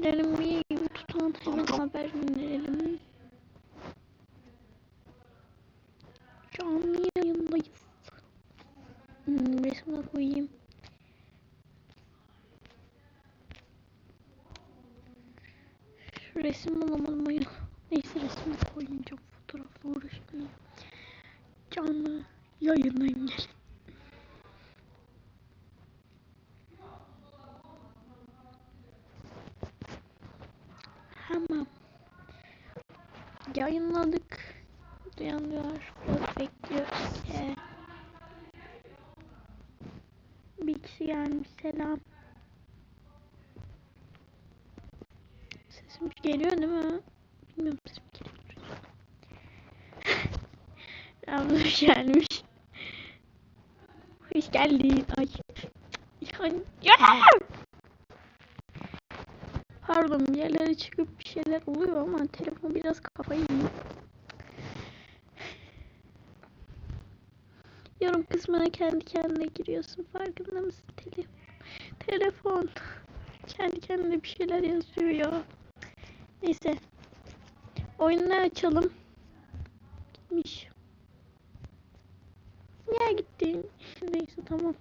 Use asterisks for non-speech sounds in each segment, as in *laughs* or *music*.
Gidelim bir YouTube'dan hemen haber gönderelim. Canlı yayındayız. Hmm, resmine koyayım. Şu resim bulamadım ya. Neyse resmini koyayım çok fotoğrafla uğraşmayayım. Canlı yayındayım gelin. Hemen yayınladık. Duyanlar biraz bekliyor işte. Bir kişi gelmiş selam. Sesim geliyor değil mi? Bilmiyorum sesim geliyor. *laughs* Yalnız gelmiş. Hoş geldin. Ay. Ya! Pardon bir yerlere çıkıp bir şeyler oluyor ama telefon biraz kafayı yiyor. Yorum kısmına kendi kendine giriyorsun farkında mısın? Telefon. Telefon. Kendi kendine bir şeyler yazıyor ya. Neyse. Oyunları açalım. Gitmiş. Niye gittin? Neyse tamam.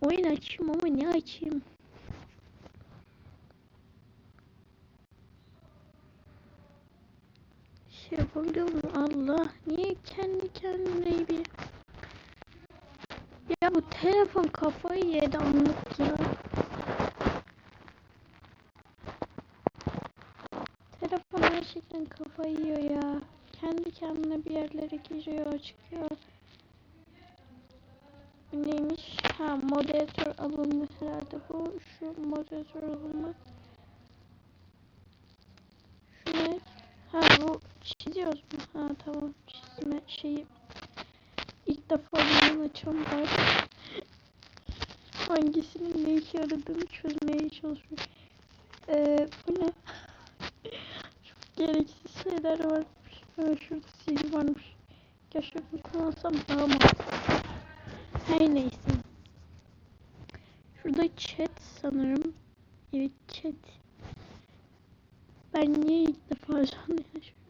Oyun açayım ama ne açayım? Şey yapabiliyor muyum? Allah. Niye kendi kendine bir... Ya bu telefon kafayı yedi anlık ya. Telefon gerçekten kafayı yiyor ya. Kendi kendine bir yerlere giriyor, çıkıyor. Neymiş? Ha moderatör alındı herhalde bu. Şu moderatör alındı. Şu ne? Ha bu çiziyoruz mu? Ha tamam çizme şeyi. İlk defa bunun açan var. Hangisinin ne işe yaradığını çözmeye çalışıyor. Ee, bu ne? *laughs* Çok gereksiz şeyler varmış. Ha, şurada sil varmış. Keşke bunu kullansam daha mı? Her neyse. Şurada chat sanırım. Evet chat. Ben niye ilk defa *laughs* canlı yaşıyorum?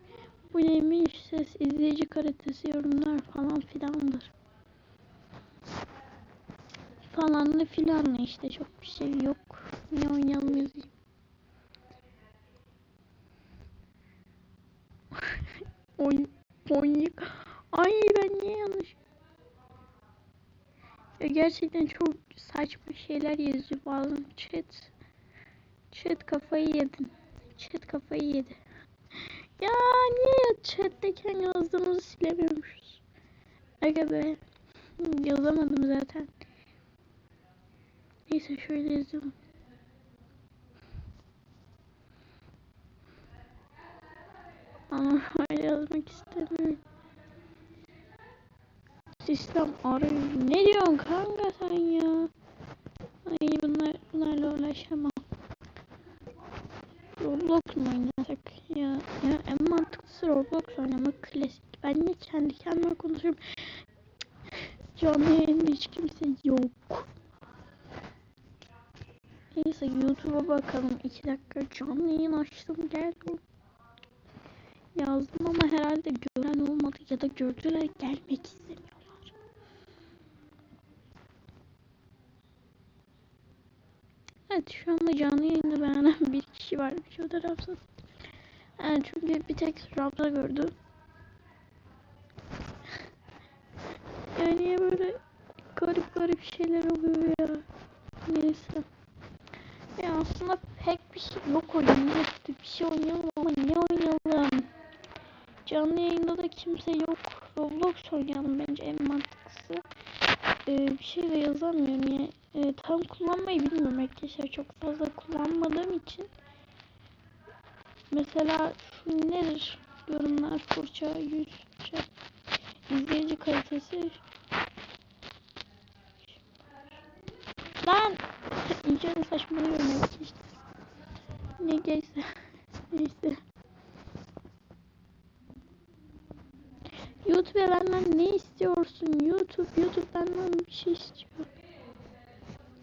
Bu neymiş ses izleyici kalitesi yorumlar falan filandır. Falanlı filanlı işte çok bir şey yok. Ne oynayalım yazayım. *laughs* Oy, oynik. Ay ben niye yanlış? Ya gerçekten çok saçma şeyler yazıyor bazen chat. Chat kafayı yedin. Chat kafayı yedi. Ya niye chat'teyken yazdığımızı silemiyormuşuz? Aga be. Yazamadım zaten. Neyse şöyle yazalım. Ama yazmak istemiyorum. Sistem arıyor. Ne diyorsun kanka sen ya? Ay bunlar, bunlarla uğraşamam. Roblox mu oynasak ya? Ya en mantıklısı Roblox oynamak klasik. Ben de kendi kendime konuşuyorum. Canlı yayında hiç kimse yok. Neyse YouTube'a bakalım. 2 dakika canlı yayın açtım geldim. Yazdım ama herhalde gören olmadı ya da gördüler gelmek istemiyorlar. Evet şu anda canlı yayında beğenen bir kişi varmış o Ramza. Yani çünkü bir tek Ramza gördü. Yani böyle garip garip şeyler oluyor ya. Neyse. Ya aslında pek bir şey yok oynayacak bir şey oynayalım ama ne oynayalım? Canlı yayında da kimse yok. Roblox oynayalım bence en mantıklısı. Ee, bir şey de yazamıyorum ya. Ee, tam kullanmayı bilmiyorum arkadaşlar. Çok fazla kullanmadığım için. Mesela şu nedir? Yorumlar, fırça, yüz, şey, izleyici kalitesi. Lan! İyice de saçmalıyorum arkadaşlar. Ne neyse. *laughs* neyse. YouTube benden ne istiyorsun? YouTube, YouTube benden bir şey istiyor.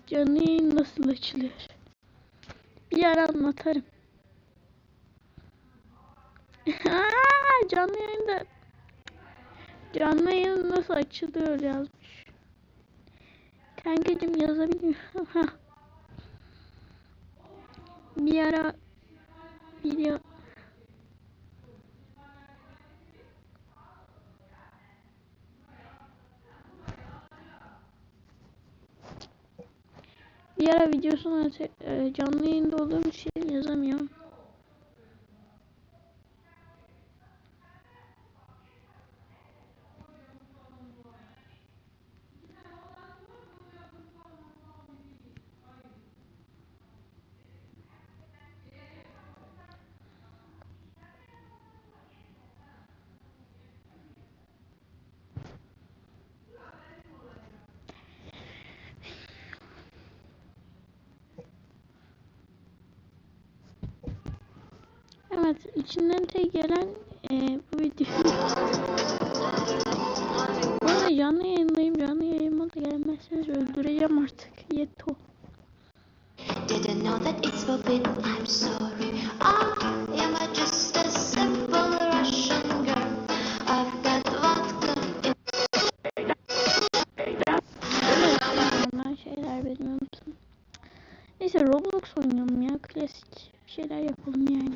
Yayın nasıl açılıyor? Bir ara anlatırım. Canlı yayında canlı yayın nasıl açılıyor yazmış. Kankacım yazabiliyor. *laughs* bir ara video bir ara videosunu e, canlı yayında olduğum için yazamıyorum. Evet, içinden tek gelen e, bu video. Bu arada canlı yayındayım. Canlı yayıma da gelmezseniz öldüreceğim artık. Yeto. Didn't know that it's forbidden. I'm sorry. I am a just a simple Russian girl. I've got vodka in Ondan şeyler bilmiyorum. Neyse Roblox oynayalım ya. Klasik bir şeyler yapalım yani.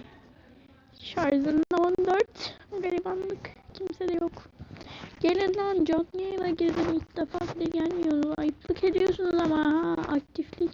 Şarjım da 14. Garibanlık. Kimse de yok. Gelin lan canlı yayına girdim ilk defa bile gelmiyorsunuz. Ayıplık ediyorsunuz ama ha. Aktiflikle